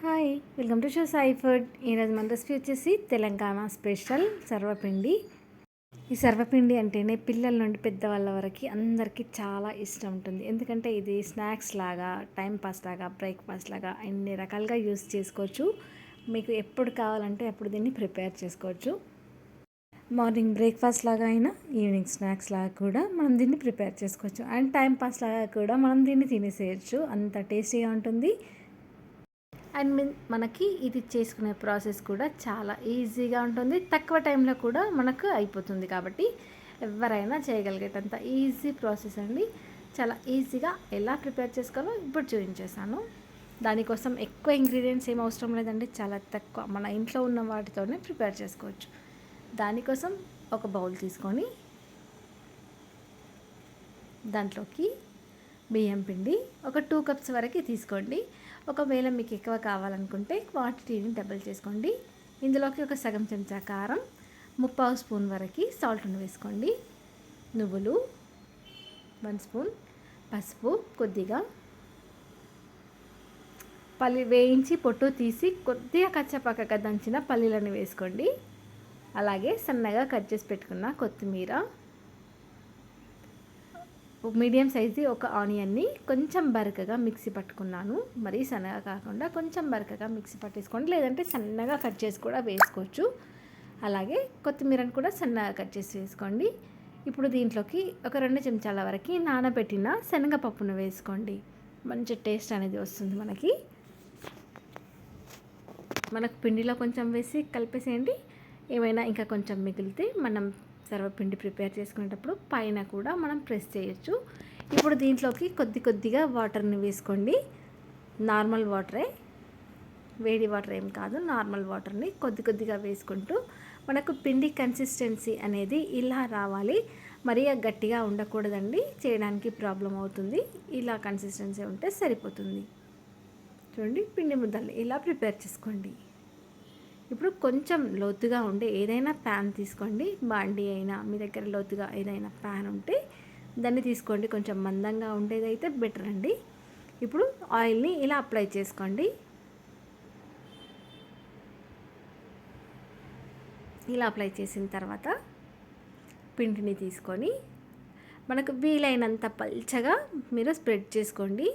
Hi welcome to show Sai food. ఈరోజు మన recipe వచ్చేసి తెలంగాణ స్పెషల్ సర్వపిండి. ఈ సర్వపిండి అంటేనే పిల్లల నుండి పెద్దవాళ్ళ వరకు అందరికీ చాలా ఇష్టం ఉంటుంది. ఎందుకంటే ఇది స్నాక్స్ లాగా టైం పాస్ లాగా బ్రేక్ఫాస్ట్ లాగా అన్ని రకాలుగా యూస్ చేసుకోవచ్చు. మీకు ఎప్పుడు కావాలంటే అప్పుడు దీన్ని ప్రిపేర్ చేసుకోవచ్చు. మార్నింగ్ బ్రేక్ఫాస్ట్ లాగా అయినా ఈవినింగ్ స్నాక్స్ లాగా కూడా మనం దీన్ని ప్రిపేర్ చేసుకోవచ్చు. అండ్ టైం పాస్ లాగా కూడా మనం దీన్ని తినేసేయచ్చు. అంత టేస్టీగా ఉంటుంది. అండ్ మనకి ఇది చేసుకునే ప్రాసెస్ కూడా చాలా ఈజీగా ఉంటుంది. తక్కువ టైంలో కూడా మనకు అయిపోతుంది కాబట్టి ఎవరైనా చేయగలిగేటంత ఈజీ ప్రాసెస్ అండి. చాలా ఈజీగా ఎలా ప్రిపేర్ చేసుకోవాలో ఇప్పుడు చూపించేసాను దానికోసం ఎక్కువ ఇంగ్రీడియంట్స్ ఏం అవసరం లేదండి. చాలా తక్కువ మన ఇంట్లో ఉన్న వాటితోనే ప్రిపేర్ చేసుకోవచ్చు. దానికోసం ఒక బౌల్ తీసుకొని దాంట్లోకి బియ్యం పిండి ఒక టూ కప్స్ వరకు తీసుకోండి. ఒకవేళ మీకు ఎక్కువ కావాలనుకుంటే క్వాంటిటీని డబుల్ చేసుకోండి. ఇందులోకి ఒక సగం చెంచా కారం ముప్పావు స్పూన్ వరకు సాల్ట్ను వేసుకోండి. నువ్వులు వన్ స్పూన్ పసుపు కొద్దిగా. పల్లి వేయించి పొట్టు తీసి కొద్దిగా కచ్చపక్కగా దంచిన పల్లీలను వేసుకోండి. అలాగే సన్నగా కట్ చేసి పెట్టుకున్న కొత్తిమీర మీడియం సైజ్ది ఒక ఆనియన్ని కొంచెం బరకగా మిక్సీ పట్టుకున్నాను. మరీ సన్నగా కాకుండా కొంచెం బరకగా మిక్సీ పట్టేసుకోండి. లేదంటే సన్నగా కట్ చేసి కూడా వేసుకోవచ్చు. అలాగే కొత్తిమీరని కూడా సన్నగా కట్ చేసి వేసుకోండి. ఇప్పుడు దీంట్లోకి ఒక రెండు చెంచాల వరకు నానబెట్టిన శనగపప్పును వేసుకోండి. మంచి టేస్ట్ అనేది వస్తుంది మనకి. మనకు పిండిలో కొంచెం వేసి కలిపేసేయండి. ఏమైనా ఇంకా కొంచెం మిగిలితే మనం సర్వపిండి ప్రిపేర్ చేసుకునేటప్పుడు పైన కూడా మనం ప్రెస్ చేయొచ్చు. ఇప్పుడు దీంట్లోకి కొద్ది కొద్దిగా వాటర్ని వేసుకోండి. నార్మల్ వాటరే. వేడి వాటర్ ఏం కాదు నార్మల్ వాటర్ని కొద్ది కొద్దిగా వేసుకుంటూ మనకు పిండి కన్సిస్టెన్సీ అనేది ఇలా రావాలి. మరీ గట్టిగా ఉండకూడదండి చేయడానికి ప్రాబ్లం అవుతుంది. ఇలా కన్సిస్టెన్సీ ఉంటే సరిపోతుంది. చూడండి పిండి ముద్దలు ఇలా ప్రిపేర్ చేసుకోండి. ఇప్పుడు కొంచెం లోతుగా ఉండే ఏదైనా ప్యాన్ తీసుకోండి. బాండి అయినా మీ దగ్గర లోతుగా ఏదైనా ప్యాన్ ఉంటే దాన్ని తీసుకోండి. కొంచెం మందంగా ఉండేదైతే బెటర్ అండి. ఇప్పుడు ఆయిల్ని ఇలా అప్లై చేసుకోండి. ఇలా అప్లై చేసిన తర్వాత పిండిని తీసుకొని మనకు వీలైనంత పల్చగా మీరు స్ప్రెడ్ చేసుకోండి.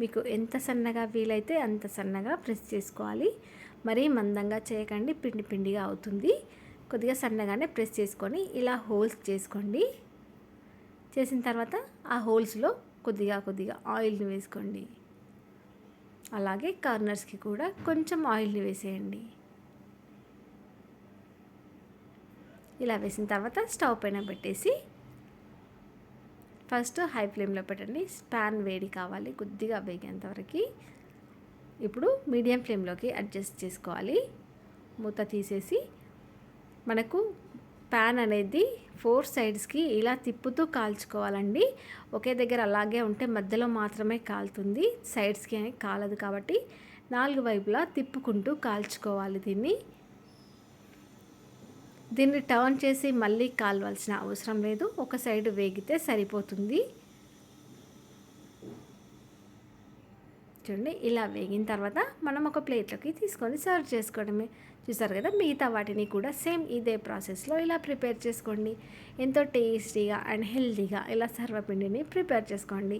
మీకు ఎంత సన్నగా వీలైతే అంత సన్నగా ప్రెస్ చేసుకోవాలి. మరీ మందంగా చేయకండి పిండి పిండిగా అవుతుంది. కొద్దిగా సన్నగానే ప్రెస్ చేసుకొని ఇలా హోల్స్ చేసుకోండి. చేసిన తర్వాత ఆ హోల్స్లో కొద్దిగా కొద్దిగా ఆయిల్ని వేసుకోండి. అలాగే కార్నర్స్కి కూడా కొంచెం ఆయిల్ని వేసేయండి. ఇలా వేసిన తర్వాత స్టవ్ పైన పెట్టేసి ఫస్ట్ హై ఫ్లేమ్లో పెట్టండి. స్పాన్ వేడి కావాలి కొద్దిగా వేగేంతవరకు ఇప్పుడు మీడియం ఫ్లేమ్లోకి అడ్జస్ట్ చేసుకోవాలి. మూత తీసేసి మనకు ప్యాన్ అనేది ఫోర్ సైడ్స్కి ఇలా తిప్పుతూ కాల్చుకోవాలండి. ఒకే దగ్గర అలాగే ఉంటే మధ్యలో మాత్రమే కాలుతుంది. సైడ్స్కి అని కాలదు కాబట్టి నాలుగు వైపులా తిప్పుకుంటూ కాల్చుకోవాలి దీన్ని. దీన్ని టర్న్ చేసి మళ్ళీ కాలవలసిన అవసరం లేదు. ఒక సైడ్ వేగితే సరిపోతుంది. చూడండి ఇలా వేగిన తర్వాత మనం ఒక ప్లేట్లోకి తీసుకొని సర్వ్ చేసుకోవడమే. చూసారు కదా మిగతా వాటిని కూడా సేమ్ ఇదే ప్రాసెస్లో ఇలా ప్రిపేర్ చేసుకోండి. ఎంతో టేస్టీగా అండ్ హెల్తీగా ఇలా సర్వపిండిని ప్రిపేర్ చేసుకోండి.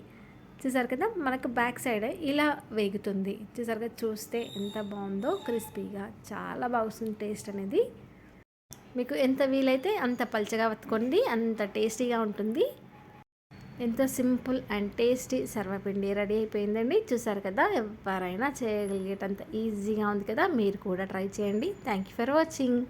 చూసారు కదా మనకు బ్యాక్ సైడ్ ఇలా వేగుతుంది. చూసారు కదా చూస్తే ఎంత బాగుందో క్రిస్పీగా చాలా బాగుంది టేస్ట్ అనేది. మీకు ఎంత వీలైతే అంత పల్చగా వత్తుకోండి అంత టేస్టీగా ఉంటుంది. ఎంతో simple and tasty sarvapindi ready అయిపోయిందండి. చూసారు కదా ఎవరైనా చేయగలిగేటంత ఈజీగా ఉంది కదా మీరు కూడా ట్రై చేయండి. Thank you for watching